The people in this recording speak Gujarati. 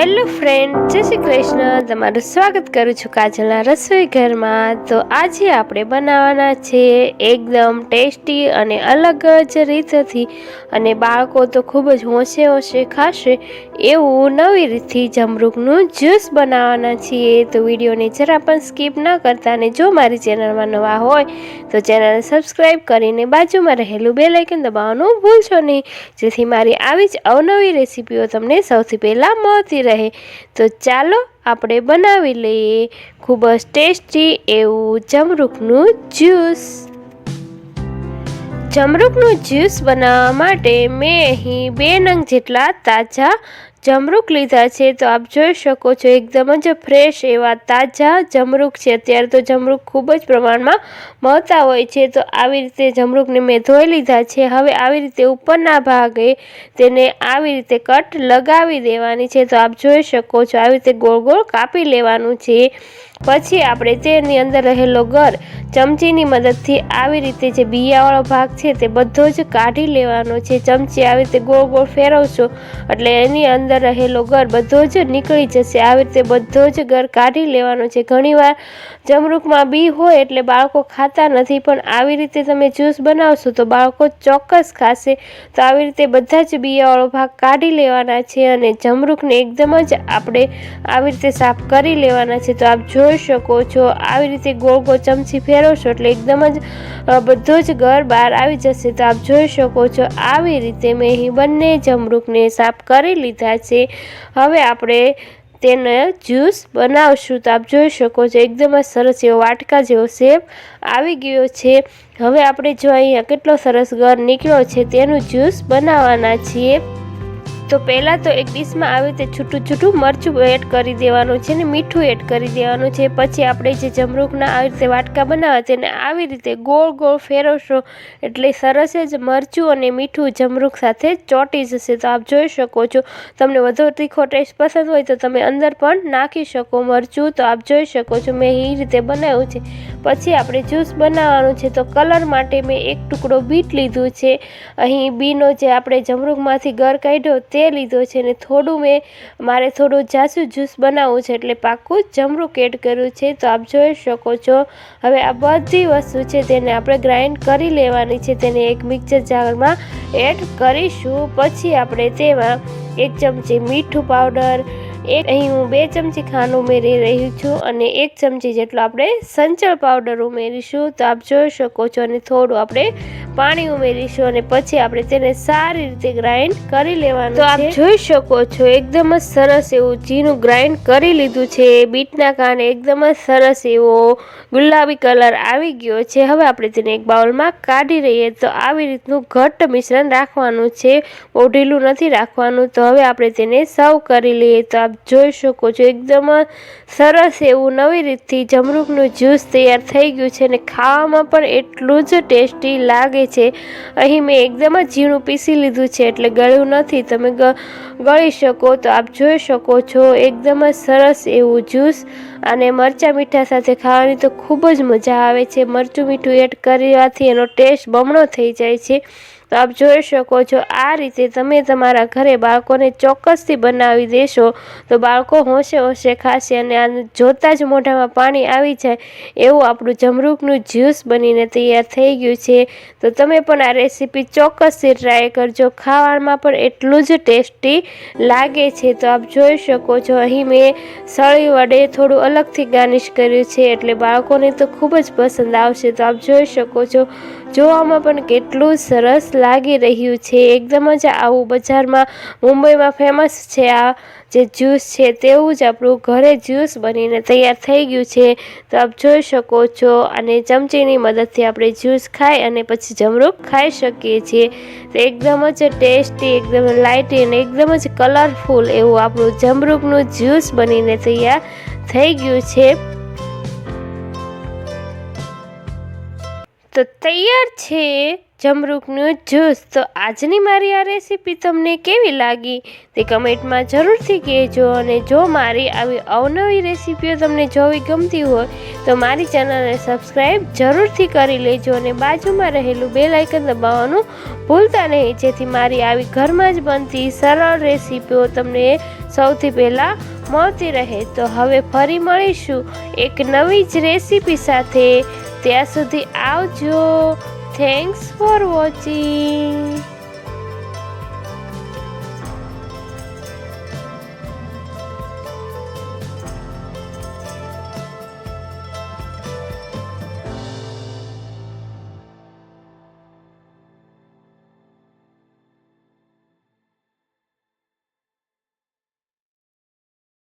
હેલો ફ્રેન્ડ, જય શ્રી કૃષ્ણ. તમારું સ્વાગત કરું છું કાજલના રસોઈ ઘરમાં. તો આજે આપણે બનાવવાના છે એકદમ ટેસ્ટી અને અલગ જ રીતથી. અને બાળકો તો ખૂબ જ હોંશે હોંશે ખાશે એવું નવી રીતથી જમરૂકનું જ્યુસ બનાવવાના છીએ. તો વિડીયોને જરા પણ સ્કીપ ન કરતા અને જો મારી ચેનલમાં નવા હોય, તો ચેનલને સબસ્ક્રાઈબ કરીને બાજુમાં રહેલું બે લાઇકન દબાવવાનું ભૂલશો નહીં. જેથી મારી આવી જ અવનવી રેસીપીઓ તમને સૌથી પહેલાં મળતી રહે. તો ચાલો આપણે બનાવી લઈએ ખૂબ જ ટેસ્ટી એવું જમરૂખનું જ્યુસ. જમરૂખનું જ્યુસ બનાવવા માટે મેં અહીં બે નંગ જેટલા તાજા જમરૂખ લીધા છે તો આપ જોઈ શકો છો એકદમ જ ફ્રેશ એવા તાજા જમરૂખ છે. અત્યારે તો જમરૂક ખૂબ જ પ્રમાણમાં મળતા હોય છે તો આવી રીતે જમરૂકને મેં ધોઈ લીધા છે. હવે આવી રીતે ઉપરના ભાગે તેને આવી રીતે કટ લગાવી દેવાની છે તો આપ જોઈ શકો છો. આવી રીતે ગોળ ગોળ કાપી લેવાનું છે. પછી આપણે તેની અંદર રહેલો ગર ચમચીની મદદથી આવી રીતે જે બિયાવાળો ભાગ છે તે બધો જ કાઢી લેવાનો છે. ચમચી આવી રીતે ગોળ ગોળ ફેરવશો એટલે એની અંદર રહેલો ગર બધો જ નીકળી જશે. આવી રીતે બધો જ ગર કાઢી લેવાનો છે. ઘણીવાર જમરૂકમાં બી હોય એટલે બાળકો ખાતા નથી, પણ આવી રીતે તમે જ્યુસ બનાવશો તો બાળકો ચોક્કસ ખાશે. તો આવી રીતે બધા જ બિયાવાળો ભાગ કાઢી લેવાના છે અને જમરૂકને એકદમ જ આપણે આવી રીતે સાફ કરી લેવાના છે. તો આપ જોઈ શકો છો. આવી રીતે ગોળ ગોળ ચમચી ફેરવશો એટલે એકદમ જ બધો જ ઘર બહાર આવી જશે તો આપ જોઈ શકો છો. આવી રીતે મેં અહીં બંને જમરૂકને સાફ કરી લીધા છે. હવે આપણે તેને જ્યુસ બનાવશું તો આપ જોઈ શકો છો. એકદમ જ સરસ એવો વાટકા જેવો શેપ આવી ગયો છે. હવે આપણે જો અહીંયા કેટલો સરસ ઘર નીકળ્યો છે તેનું જ્યુસ બનાવવાના છીએ. તો પહેલાં તો એક ડીશમાં આવી રીતે છૂટું છૂટું મરચું એડ કરી દેવાનું છે ને મીઠું એડ કરી દેવાનું છે. પછી આપણે જે જમરૂકના આવી રીતે વાટકા બનાવ્યા તેને આવી રીતે ગોળ ગોળ ફેરવશો એટલે સરસ જ મરચું અને મીઠું જમરૂક સાથે ચોંટી જશે. તો આપ જોઈ શકો છો, તમને વધુ તીખો ટેસ્ટ પસંદ હોય તો તમે અંદર પણ નાખી શકો મરચું. તો આપ જોઈ શકો છો મેં એ રીતે બનાવ્યું છે. પછી આપણે જ્યુસ બનાવવાનું છે તો કલર માટે મેં એક ટુકડો બીટ લીધું છે. અહીં બીનો જે આપણે જમરૂખમાંથી ગર કાઢ્યો તે લીધો છે ને થોડું મેં, મારે થોડું જાસુ જ્યુસ બનાવવું છે એટલે પાકું જમરૂક એડ કર્યું છે. તો આપ જોઈ શકો છો. હવે આ બધી વસ્તુ છે તેને આપણે ગ્રાઇન્ડ કરી લેવાની છે. તેને એક મિક્સર જારમાં એડ કરીશું. પછી આપણે તેમાં એક ચમચી મીઠું પાવડર એક અહીં હું બે ચમચી ખાંડ ઉમેરી રહી છું અને એક ચમચી જેટલો આપણે સંચળ પાવડર ઉમેરીશું. તો આપ જોઈ શકો છો અને થોડું આપણે પાણી ઉમેરીશું અને પછી આપણે તેને સારી રીતે ગ્રાઇન્ડ કરી લેવાનું તો આપ જોઈ શકો છો એકદમ જ સરસ એવું ચીનું ગ્રાઇન્ડ કરી લીધું છે. બીટના કારણે એકદમ જ સરસ એવો ગુલાબી કલર આવી ગયો છે. હવે આપણે તેને એક બાઉલમાં કાઢી રહીએ તો આવી રીતનું ઘટ્ટ મિશ્રણ રાખવાનું છે. બહુ ઢીલું નથી રાખવાનું. તો હવે આપણે તેને સર્વ કરી લઈએ. તો આપ જોઈ શકો છો. એકદમ સરસ એવું નવી રીતથી જમરૂકનું જ્યુસ તૈયાર થઈ ગયું છે અને ખાવામાં પણ એટલું જ ટેસ્ટી લાગે છે. અહીં મેં એકદમ જ ઝીણું પીસી લીધું છે એટલે ગળ્યું નથી. તમે ગળી શકો તો આપ જોઈ શકો છો. એકદમ જ સરસ એવું જ્યુસ અને મરચાં મીઠા સાથે ખાવાની તો ખૂબ જ મજા આવે છે. મરચું મીઠું એડ કરવાથી એનો ટેસ્ટ બમણો થઈ જાય છે. તો આપ જોઈ શકો છો, આ રીતે તમે તમારા ઘરે બાળકોને ચોક્કસથી બનાવી દેશો. તો બાળકો હોંશે હોંશે ખાશે અને આ જોતાં જ મોઢામાં પાણી આવી જાય એવું આપણું જમરૂકનું જ્યુસ બનીને તૈયાર થઈ ગયું છે. તો તમે પણ આ રેસીપી ચોક્કસથી ટ્રાય કરજો. ખાવામાં પણ એટલું જ ટેસ્ટી લાગે છે. તો આપ જોઈ શકો છો, અહીં મેં સળી વડે થોડું અલગથી ગાર્નિશ કર્યું છે. એટલે બાળકોને તો ખૂબ જ પસંદ આવશે. તો આપ જોઈ શકો છો જોવામાં પણ કેટલું સરસ લાગી રહ્યું છે. એકદમ જ આવું બજારમાં મુંબઈમાં ફેમસ છે આ જે જ્યુસ છે તેવું જ આપણું ઘરે જ્યુસ બનીને તૈયાર થઈ ગયું છે. તો આપ જોઈ શકો છો અને ચમચીની મદદથી આપણે જ્યુસ ખાઈ અને પછી જમરૂક ખાઈ શકીએ છીએ. તો એકદમ જ ટેસ્ટી, એકદમ લાઇટી અને એકદમ જ કલરફુલ એવું આપણું જમરૂકનું જ્યુસ બનીને તૈયાર થઈ ગયું છે. તો તૈયાર છે જમરૂકનું જ્યુસ તો આજની મારી આ રેસીપી તમને કેવી લાગી તે કમેન્ટમાં જરૂરથી કહેજો અને જો મારી આવી અવનવી રેસીપીઓ તમને જોવી ગમતી હોય તો મારી ચેનલને સબસ્ક્રાઈબ જરૂરથી કરી લેજો અને બાજુમાં રહેલું બે લાઇકન દબાવવાનું ભૂલતા નહીં. જેથી મારી આવી ઘરમાં જ બનતી સરળ રેસીપીઓ તમને સૌથી પહેલાં મળતી રહે. તો હવે ફરી મળીશું એક નવી જ રેસીપી સાથે. ત્યાં સુધી આવજો થેન્ક્સ ફોર વોચિંગ